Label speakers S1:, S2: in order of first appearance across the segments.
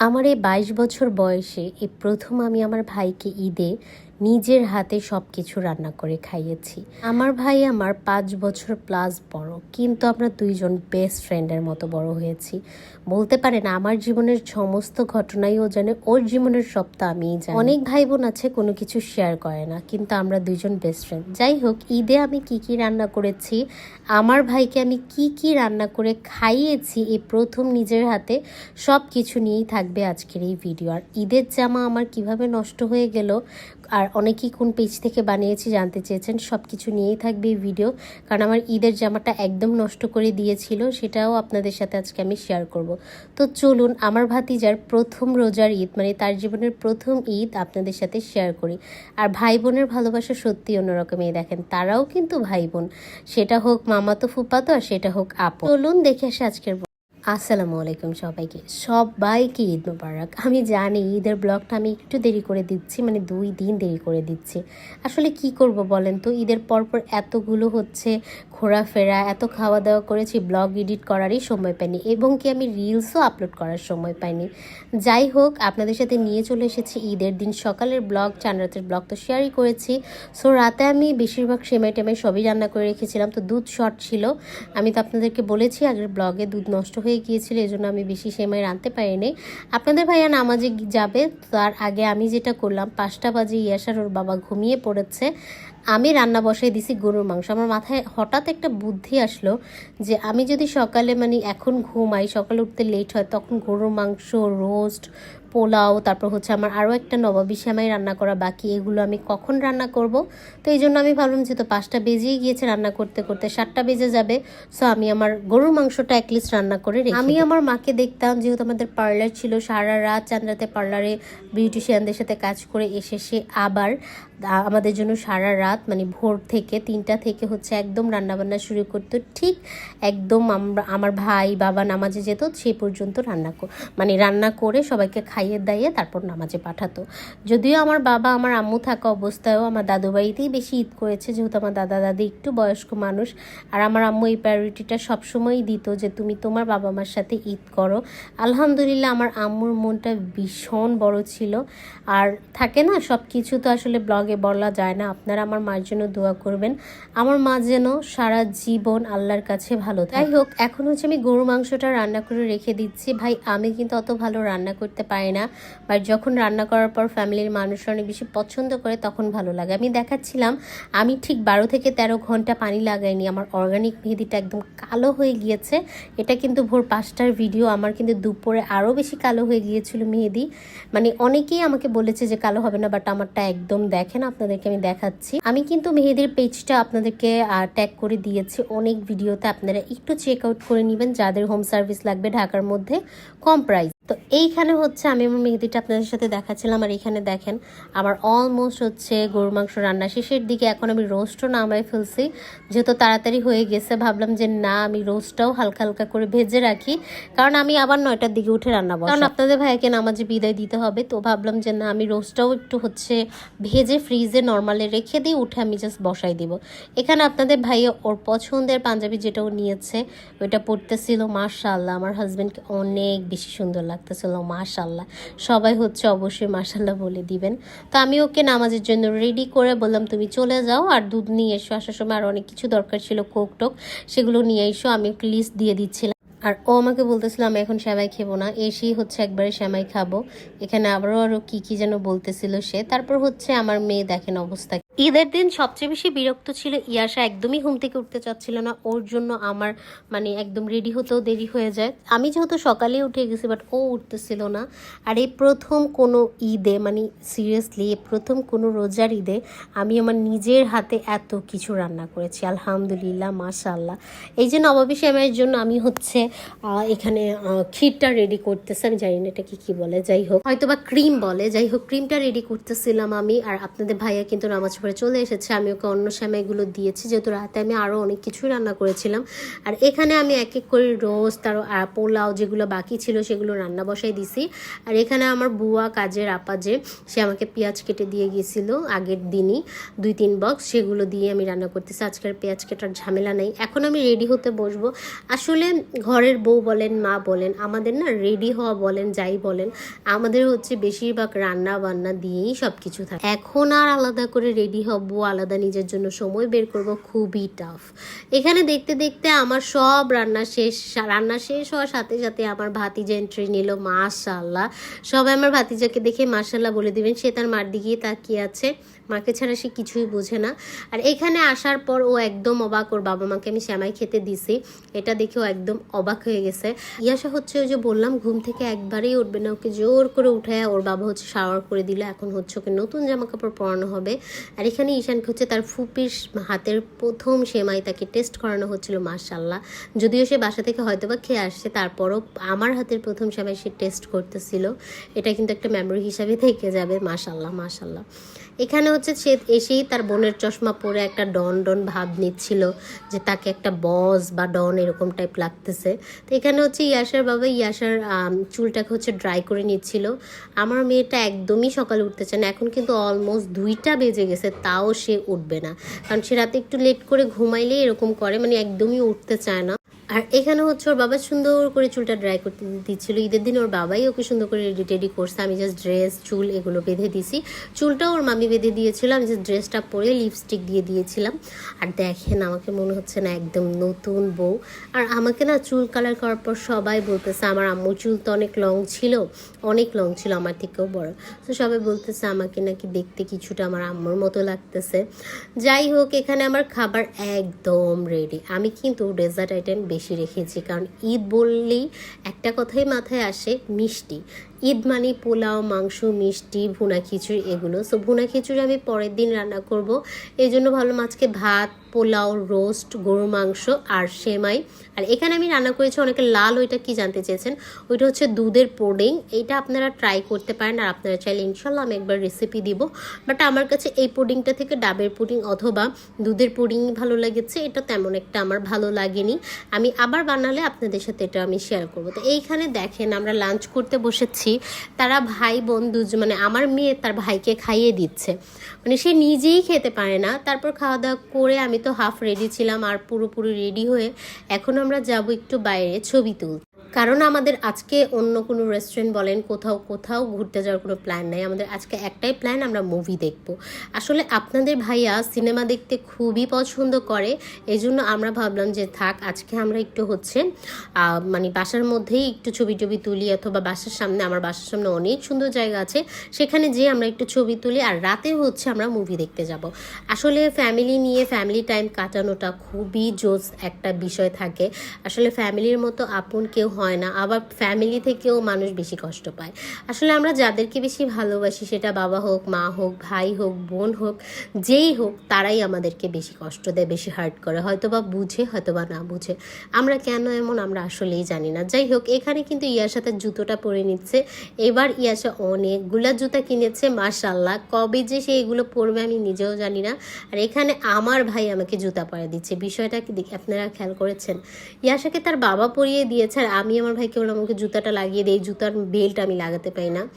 S1: আমার এই বাইশ বছর বয়সে এই প্রথম আমি আমার ভাইকে ঈদে নিজের হাতে সব কিছু রান্না করে খাইয়েছি। আমার ভাই আমার পাঁচ বছর প্লাস বড়, কিন্তু আমরা দুইজন বেস্ট ফ্রেন্ডের মতো বড় হয়েছি। বলতে পারেন আমার জীবনের সমস্ত ঘটনাই ও জানে, ওর জীবনের সবটা আমিই জানি। অনেক ভাই বোন আছে, কোনো কিছু শেয়ার করে না, কিন্তু আমরা দুইজন বেস্ট ফ্রেন্ড যাই হোক, ঈদে আমি কি কি রান্না করেছি, আমার ভাইকে আমি কি কি রান্না করে খাইয়েছি, এই প্রথম নিজের হাতে সব কিছু নিয়েই থাকবে আজকের এই ভিডিও আর ঈদের জামা আমার কীভাবে নষ্ট হয়ে গেল আর অনেকেই কোন পেজ থেকে বানিয়েছি জানতে চেয়েছেন সব কিছু নিয়েই থাকবে ভিডিও কারণ আমার ঈদের জামাটা একদম নষ্ট করে দিয়েছিল, সেটাও আপনাদের সাথে আজকে আমি শেয়ার করব। তো চলুন, আমার ভাতিজার প্রথম রোজার ঈদ মানে তার জীবনের প্রথম ঈদ আপনাদের সাথে শেয়ার করি। আর ভাই বোনের ভালোবাসা সত্যি অন্যরকমই দেখেন, তারাও কিন্তু ভাই বোন সেটা হোক মামাতো ফুপাতো আর সেটা হোক আপু। চলুন, দেখে আসে আজকের আসসালামু আলাইকুম সবাইকে। সবাইকে ঈদ মোবারক। আমি জানি ঈদের ব্লগটা আমি একটু দেরি করে দিচ্ছি মানে দুই দিন দেরি করে দিচ্ছি। আসলে কি করব বলেন তো? ঈদের পরপর এতগুলো হচ্ছে ঘোরাফেরা, এত খাওয়া দাওয়া করেছি, ব্লগ এডিট করারই সময় পাইনি এবং কি আমি রিলসও আপলোড করার সময় পাইনি। যাই হোক, আপনাদের সাথে নিয়ে চলে এসেছি ঈদের দিন সকালের ব্লগ, চান রাতের ব্লগ তো শেয়ারই করেছি। সো রাতে আমি বেশিরভাগ সেমাই টেমাই সবই রান্না করে রেখেছিলাম। তো দুধ শর্ট ছিল। আমি তো আপনাদেরকে বলেছি আগের ব্লগে দুধ নষ্ট হয়ে গিয়েছিল এই জন্য আমি বেশি সেমাই রাঁধতে পারিনি। আপনাদের ভাইয়া নামাজে যাবে, তার আগে আমি যেটা করলাম, পাঁচটা বাজে ইয়াসার ওর বাবা ঘুমিয়ে পড়েছে। আমি রান্না বসাই দিছি গরুর মাংস। আমার মাথায় হঠাৎ একটা বুদ্ধি আসলো যে আমি যদি সকালে মানে এখন ঘুমাই, সকালে উঠতে লেট হয়, তখন গরুর মাংস রোস্ট পোলাও তারপর হচ্ছে আমার আরও একটা নবাবি শ্যামাই রান্না করা বাকি এগুলো আমি কখন রান্না করব? তো এই জন্য আমি ভাবলাম যে তো পাঁচটা বেজেই গিয়েছে রান্না করতে করতে সাতটা বেজে যাবে সো আমি আমার গরুর মাংসটা অ্যাটলিস্ট রান্না করে রেখে আমি আমার মাকে দেখতাম যেহেতু আমাদের পার্লার ছিল সারা রাত চান্দ্রাতে পার্লারে বিউটিশিয়ানদের সাথে কাজ করে এসে সে আবার আমাদের জন্য সারা রাত মানে ভোর থেকে তিনটা থেকে হচ্ছে একদম রান্নাবান্না শুরু করতো ঠিক একদম আমরা আমার ভাই বাবা নামাজে যেত সে পর্যন্ত রান্না কর- মানে রান্না করে সবাইকে খাইয়ে দাইয়ে তারপর নামাজে পাঠাতো। যদিও আমার বাবা, আমার আম্মু থাকা অবস্থায়ও আমার দাদু বাড়িতেই বেশি ঈদ করেছে, যেহেতু আমার দাদা, দাদি একটু বয়স্ক মানুষ। আর আমার আম্মু এই প্রায়োরিটিটা সবসময়ই দিত যে, তুমি তোমার বাবা মার সাথে ঈদ করো। আলহামদুলিল্লাহ আমার আম্মুর মনটা ভীষণ বড় ছিল। আর থাকে না সব কিছু তো আসলে ব্লগে বলা যায় না। আপনারা আমার মার জন্য দোয়া করবেন। আমার মা যেন সারা জীবন আল্লাহর কাছে ভালো। যাই হোক, এখন হচ্ছে আমি গরু মাংসটা রান্না করে রেখে দিচ্ছি। ভাই, আমি কিন্তু অত ভালো রান্না করতে পারি না বাট যখন রান্না করার পর ফ্যামিলির মানুষরা অনেক বেশি পছন্দ করে, তখন ভালো লাগে। আমি দেখাচ্ছিলাম, আমি ঠিক বারো থেকে তেরো ঘণ্টা পানি লাগাইনি, আমার অর্গানিক মেহেদিটা একদম কালো হয়ে গিয়েছে। এটা কিন্তু ভোর পাঁচটার ভিডিও আমার কিন্তু দুপুরে আরও বেশি কালো হয়ে গিয়েছিল মেহেদি। মানে অনেকেই আমাকে বলেছে যে কালো হবে না বাট আমারটা একদম দেখেন, আপনাদেরকে আমি দেখাচ্ছি। আমি কিন্তু মেহেদির পেজটা আপনাদেরকে ট্যাগ করে দিয়েছি। অনেক ভিডিওতে আপনারা একটু চেক আউট করে নেবেন, যাদের হোম সার্ভিস লাগবে ঢাকার মধ্যে, কম প্রাইস তো এইখানে হচ্ছে আমি আমার মেহেদিটা আপনাদের সাথে দেখাচ্ছিলাম, আর এখানে দেখেন আমার অলমোস্ট হচ্ছে গরুর মাংস রান্না শেষের দিকে এখন আমি রোস্টও নামাই ফেলছি। যেহেতু তাড়াতাড়ি হয়ে গেছে, ভাবলাম যে না, আমি রোস্টটাও হালকা হালকা করে ভেজে রাখি। কারণ আমি আবার নয়টার দিকে উঠে রান্না বসাই কারণ আপনাদের ভাইকে নামাজে বিদায় দিতে হবে, তো ভাবলাম যে না, আমি রোস্টটাও একটু হচ্ছে ভেজে ফ্রিজে নর্মালে রেখে দিয়ে উঠে আমি জাস্ট বসাই দিব। এখানে আপনাদের ভাইয়া ওর পছন্দের পাঞ্জাবি যেটা ও নিয়েছে, ওইটা পড়তেছিল মাশাল্লাহ আমার হাজব্যান্ডকে অনেক বেশি সুন্দর লাগতেছিল মাশাল্লাহ সবাই হচ্ছে অবশ্যই মাশাল্লাহ বলে দিবেন। তো আমি ওকে নামাজের জন্য রেডি করে বললাম, তুমি চলে যাও আর দুধ নিয়ে এসো। আসার সময় আর অনেক কিছু দরকার ছিল, কোক টোক, সেগুলো নিয়ে এসো। আমি লিস্ট দিয়ে দিচ্ছিলাম। আর ও আমাকে বলতেছিল, আমি এখন সেমাই খেবো না। এসেই হচ্ছে একবারে সেমাই খাব। এখানে আবারও আরও কি কি যেন বলতেছিল সে। তারপর হচ্ছে আমার মেয়ে দেখেন অবস্থা ঈদের দিন সবচেয়ে বেশি বিরক্ত ছিল ইয়াসা, একদমই ঘুম থেকে উঠতে চাচ্ছিল না। ওর জন্য আমার মানে একদম রেডি হতেও দেরি হয়ে যায়। আমি যেহেতু সকালে উঠে গেছি বাট ও উঠতেছিল না। আর এই প্রথম কোনো ঈদে মানে সিরিয়াসলি প্রথম কোনো রোজার ঈদে আমি আমার নিজের হাতে এত কিছু রান্না করেছি। আলহামদুলিল্লাহ মাশাল্লাহ এই যে নবাবী শ্যামের জন্য আমি হচ্ছে এখানে ক্ষীরটা রেডি করতেছি। আমি জানি না এটা কি কি বলে, যাই হোক। হয়তো বা ক্রিম বলে, যাই হোক ক্রিমটা রেডি করতেছিলাম আমি। আর আপনাদের ভাইয়া কিন্তু নামাজ পড়ে করে চলে এসেছে। আমি ওকে অন্য সেমাইগুলো দিয়েছি, যেহেতু রাতে আমি আরও অনেক কিছুই রান্না করেছিলাম। আর এখানে আমি এক এক করে রোস্ট আর পোলাও যেগুলো বাকি ছিল সেগুলো রান্না বসাই দিছি। আর এখানে আমার বুয়া কাজের আপা যে, সে আমাকে পেঁয়াজ কেটে দিয়ে গিয়েছিল আগের দিনই, দুই তিন বক্স সেগুলো দিয়ে আমি রান্না করতেছি। আজকের পেঁয়াজ কেটার ঝামেলা নেই। এখন আমি রেডি হতে বসবো। আসলে ঘরের বউ বলেন, মা বলেন, আমাদের না রেডি হওয়া বলেন, যাই বলেন, আমাদের হচ্ছে বেশিরভাগ রান্না বান্না দিয়েই সব কিছু থাকে। এখন আর আলাদা করে রেডি হব, আলাদা নিজের জন্য সময় বের করব, খুবই টাফ এখানে দেখতে দেখতে আমার সব রান্না শেষ রান্না শেষ হওয়ার সাথে সাথে আমার ভাতিজা এন্ট্রি নিল মাশাল্লাহ সবাই আমার ভাতিজাকে দেখে মাশাল্লাহ বলে দিবেন, সে তার মার দিকেই তাকিয়ে আছে। মাকে ছাড়া সে কিছুই বোঝে না। আর এখানে আসার পর ও একদম অবাক, ওর বাবা মাকে আমি শ্যামাই খেতে দিছি। এটা দেখে ও একদম অবাক হয়ে গেছে। ইয়াসা হচ্ছে ওই যে বললাম, ঘুম থেকে একবারেই উঠবে না, ওকে জোর করে উঠায় ওর বাবা হচ্ছে শাওয়ার করে দিল, এখন হচ্ছে ওকে নতুন জামা কাপড় পরানো হবে। আর এখানে ঈশানকে হচ্ছে তার ফুপির হাতের প্রথম সেমাই, তাকে টেস্ট করানো হচ্ছিল মার্শাল্লাহ যদিও সে বাসা থেকে হয়তো বা খেয়ে আসছে, তারপরও আমার হাতের প্রথম সেমাই সে টেস্ট করতেছিল। এটা কিন্তু একটা মেমোরি হিসাবে থেকে যাবে মাশাল্লাহ মাশাল্লাহ এখানে হচ্ছে সে এসেই তার বোনের চশমা পরে একটা ডন ডন ভাব নিচ্ছিল, যে তাকে একটা বস বা ডন এরকম টাইপ লাগতেছে। তো এখানে হচ্ছে ইয়াসার বাবা, ইয়াসার চুলটাকে হচ্ছে ড্রাই করে নিচ্ছিল। আমার মেয়েটা একদমই সকালে উঠতে চায় না, এখন কিন্তু অলমোস্ট দুইটা বেজে গেছে তাও সে উঠবে না। কারণ সে রাতে একটু লেট করে ঘুমাইলে এরকম করে মানে একদমই উঠতে চায় না। আর এখানে হচ্ছে ওর বাবা সুন্দর করে চুলটা ড্রাই করতে দিচ্ছিল। ঈদের দিন ওর বাবাই ওকে সুন্দর করে রেডি টেডি করছে। আমি জাস্ট ড্রেস চুল এগুলো বেঁধে দিছি। চুলটাও ওর মামি বেঁধে দিয়েছিল। আমি জাস্ট ড্রেসটা পরে লিপস্টিক দিয়ে দিয়েছিলাম। আর দেখেন আমাকে মনে হচ্ছে না একদম নতুন বউ। আর আমাকে না চুল কালার করার পর সবাই বলতেছে, আমার আম্মুর চুল তো অনেক লং ছিল। অনেক লং ছিল, আমার থেকেও বড়। তো সবাই বলতেছে, আমাকে নাকি দেখতে কিছুটা আমার আম্মুর মতো লাগতেছে। যাই হোক, এখানে আমার খাবার একদম রেডি আমি কিন্তু ডেজার্ট আইটেম বেশি রেখেছি। কারণ ঈদ বললেই একটা কথাই মাথায় আসে মিষ্টি। ঈদ মানে পোলাও, মাংস, মিষ্টি, ভুনা খিচুড়ি এগুলো। সো ভুনা খিচুড়ি আমি পরের দিন রান্না করব। এই জন্য ভাবলাম আজকে ভাত, পোলাও রোস্ট গরু মাংস আর সেমাই। আর এখানে আমি রান্না করেছি অনেকে লাল, ওইটা কি জানতে চেয়েছেন? ওইটা হচ্ছে দুধের পুডিং। এইটা আপনারা ট্রাই করতে পারেন আর আপনারা চাইলে ইনশাল্লাহ আমি একবার রেসিপি দিব। বাট আমার কাছে এই পুডিংটা থেকে ডাবের পুডিং অথবা দুধের পুডিং ভালো লেগেছে, এটা তেমন একটা আমার ভালো লাগেনি। আমি আবার বানালে আপনাদের সাথে এটা আমি শেয়ার করব। তো এইখানে দেখেন আমরা লাঞ্চ করতে বসেছি। তারা ভাই, বোন মানে আমার মেয়ে তার ভাইকে খাইয়ে দিচ্ছে। মানে সে নিজেই খেতে পারে না। তারপর খাওয়া দাওয়া করে আমি তো হাফ রেডি ছিলাম আর পুরোপুরি রেডি হয়ে এখন আমরা যাব একটু বাইরে ছবি তুলতে। কারণ আমাদের আজকে অন্য কোনো রেস্টুরেন্ট বলেন, কোথাও কোথাও ঘুরতে যাওয়ার কোনো প্ল্যান নাই। আমাদের আজকে একটাই প্ল্যান আমরা মুভি দেখব। আসলে আপনাদের ভাইয়া সিনেমা দেখতে খুবই পছন্দ করে এই জন্য আমরা ভাবলাম যে থাক, আজকে আমরা একটু হচ্ছে মানে বাসার মধ্যেই একটু ছবি টবি তুলি, অথবা বাসার সামনে, আমার বাসার সামনে অনেক সুন্দর জায়গা আছে, সেখানে যেয়ে আমরা একটু ছবি তুলি, আর রাতে হচ্ছে আমরা মুভি দেখতে যাব। আসলে ফ্যামিলি নিয়ে ফ্যামিলি টাইম কাটানোটা খুবই জোস একটা বিষয় থাকে। আসলে ফ্যামিলির মতো আপন কেউ হয় না, আবার ফ্যামিলি থেকেও মানুষ বেশি কষ্ট পায়। আসলে আমরা যাদেরকে বেশি ভালোবাসি সেটা বাবা হোক, মা হোক, ভাই হোক, বোন হোক, যেই হোক, তারাই আমাদেরকে বেশি কষ্ট দেয়, বেশি হার্ট করে। হয়তো বা বুঝে হয়তো বা না বুঝে। আমরা কেন এমন, আমরা আসলেই জানি না। যাই হোক, এখানে কিন্তু ইয়ার সাথে জুতোটা পরে নিচ্ছে। এবার ইয়াসা অনেকগুলা জুতা কিনেছে মাশাল্লাহ কবে যে সে এগুলো পরবে আমি নিজেও জানি না। আর এখানে আমার ভাই আমাকে জুতা পরে দিচ্ছে। বিষয়টা কি আপনারা খেয়াল করেছেন? ইয়াসাকে তার বাবা পরিয়ে দিয়েছে, আর আমি আমার ভাইকে বললাম আমাকে জুতাটা লাগিয়ে দিই জুতার বেল্ট আমি লাগাতে পাই না।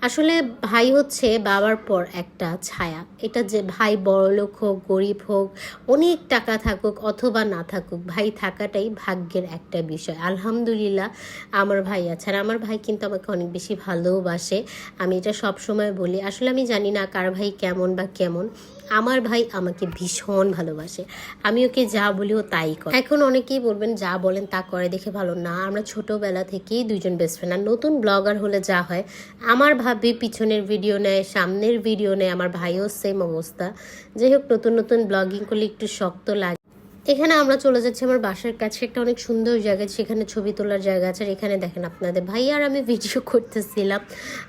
S1: আসলে ভাই হচ্ছে বাবার পর একটা ছায়া। এটা যে ভাই বড়লোক হোক, গরিব হোক, অনেক টাকা থাকুক অথবা না থাকুক, ভাই থাকাটাই ভাগ্যের একটা বিষয়। আলহামদুলিল্লাহ, আমার ভাই আছে। আর আমার ভাই কিন্তু আমাকে অনেক বেশি ভালোবাসে। আমি এটা সব সময় বলি। আসলে আমি জানি না কার ভাই কেমন বা কেমন। আমার ভাই আমাকে ভীষণ ভালোবাসে। আমি ওকে যা বলি ও তাই করে। এখন অনেকেই বলবেন, যা বলেন তা করে দেখে ভালো না। আমরা ছোটবেলা থেকেই দুজন বেস্ট ফ্রেন্ড আর নতুন ব্লগার হলে যা হয় আমার ভাবি পিছনের ভিডিও নেয় সামনের ভিডিও নেয় আমার ভাইও সেম অবস্থা। যাই হোক নতুন নতুন ব্লগিং করলে একটু শক্ত লাগে। এখানে আমরা চলে যাচ্ছি আমার বাসার কাছে একটা অনেক সুন্দর জায়গা সেখানে ছবি তোলার জায়গা আছে আর এখানে দেখেন আপনাদের ভাইয়া আর আমি ভিডিও করতেছিলাম।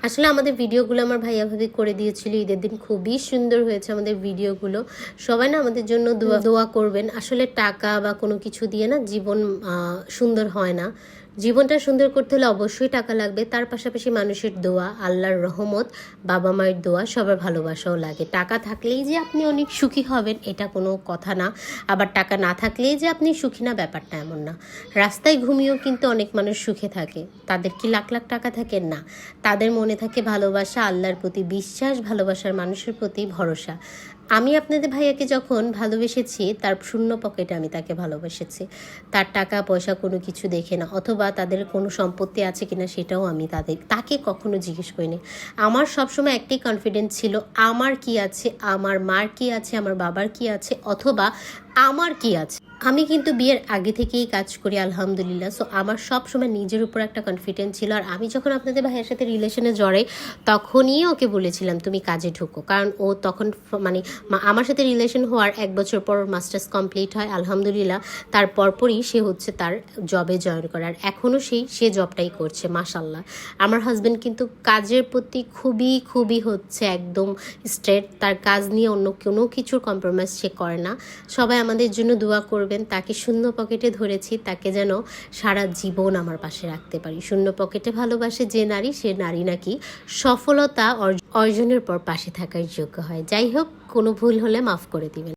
S1: আসলে আমাদের ভিডিওগুলো আমার ভাইয়া ভাবি করে দিয়েছিল ঈদের দিন খুবই সুন্দর হয়েছে আমাদের ভিডিওগুলো সবাই না আমাদের জন্য দোয়া দোয়া করবেন। আসলে টাকা বা কোনো কিছু দিয়ে না জীবন আহ, সুন্দর হয় না। জীবনটা সুন্দর করতে হলে অবশ্যই টাকা লাগবে। তার পাশাপাশি মানুষের দোয়া, আল্লাহর রহমত, বাবা মায়ের দোয়া, সবার ভালোবাসাও লাগে। টাকা থাকলেই যে আপনি অনেক সুখী হবেন, এটা কোনো কথা না। আবার টাকা না থাকলেই যে আপনি সুখী না, ব্যাপারটা এমন না। রাস্তায় ঘুমিয়েও কিন্তু অনেক মানুষ সুখে থাকে। তাদের কি লাখ লাখ টাকা থাকেন না। তাদের মনে থাকে ভালোবাসা, আল্লাহর প্রতি বিশ্বাস, ভালোবাসার মানুষের প্রতি ভরসা। আমি আপনাদের ভাইয়াকে যখন ভালোবেসেছি, তার শূন্য পকেটে আমি তাকে ভালোবেসেছি। তার টাকা, পয়সা কোনো কিছু দেখে না, অথবা তাদের কোনো সম্পত্তি আছে কিনা সেটাও আমি তাদের, তাকে কখনো জিজ্ঞেস করিনি। আমার সবসময় একটাই কনফিডেন্স ছিল, আমার কি আছে, আমার মার কি আছে, আমার বাবার কি আছে, অথবা আমার কি আছে। আমি কিন্তু বিয়ের আগে থেকেই কাজ করি, আলহামদুলিল্লাহ। সো আমার সব সময় নিজের উপর একটা কনফিডেন্স ছিল। আর আমি যখন আপনাদের ভাইয়ের সাথে রিলেশনে জড়াই, তখনই ওকে বলেছিলাম, তুমি কাজে ঢুকো। কারণ ও তখন মানে আমার সাথে রিলেশন হওয়ার এক বছর পর মাস্টার্স কমপ্লিট হয়, আলহামদুলিল্লাহ। তার পরপরই সে হচ্ছে তার জবে জয়েন করে। আর এখনও সেই, সে জবটাই করছে মাশাল্লাহ আমার হাজব্যান্ড কিন্তু কাজের প্রতি খুবই খুবই হচ্ছে একদম স্ট্রেট তার কাজ নিয়ে অন্য কোনো কিছুর কম্প্রোমাইজ সে করে না। সবাই আমাদের জন্য দোয়া করবেন, তাকে শূন্য পকেটে ধরেছি, তাকে যেন সারা জীবন আমার পাশে রাখতে পারি। শূন্য পকেটে ভালোবাসে যে নারী, সে নারী নাকি সফলতা অর্জ- অর্জনের পর পাশে থাকার যোগ্য হয়। যাই হোক, কোনো ভুল হলে মাফ করে দিবেন।